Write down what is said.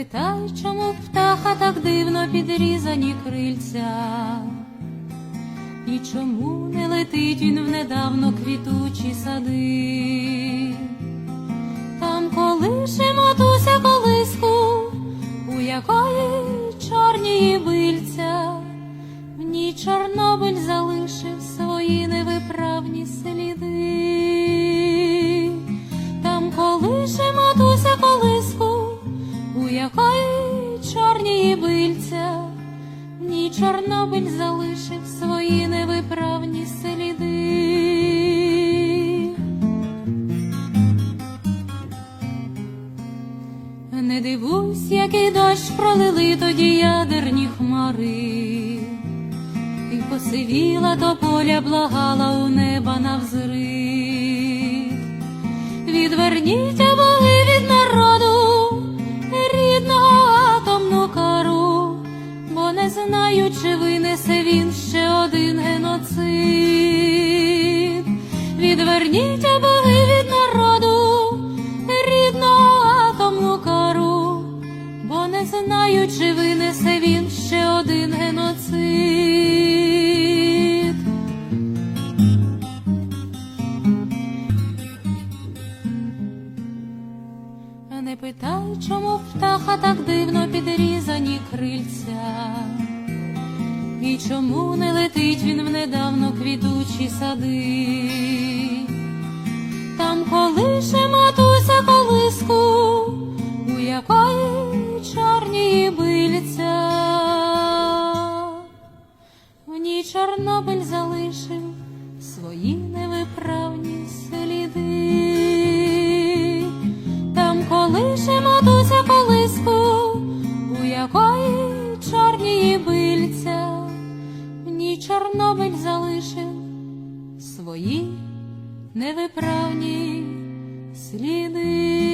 питай, чому птаха так дивно підрізані крильця, і чому не летить він в недавно квітучі сади. Чорнобиль залишив свої невиправні сліди. Не дивусь, який дощ пролили тоді ядерні хмари, і посивіла тополя благала у неба навзри. Відверніть знаю, чи винесе він ще один геноцид. Відверніть боги від народу, рідного атомну кару, бо не знаю, чи винесе він ще один геноцид. Не питай, чому птаха так дивно підрізані чому не летить він в недавно квітучі сади. Там колише матуся колиску, у якої чорні бильця. В ній Чорнобиль залишив свої невиправні сліди. Там колише матуся колиску, у якої чорні бильця. Свої невиправні сліди.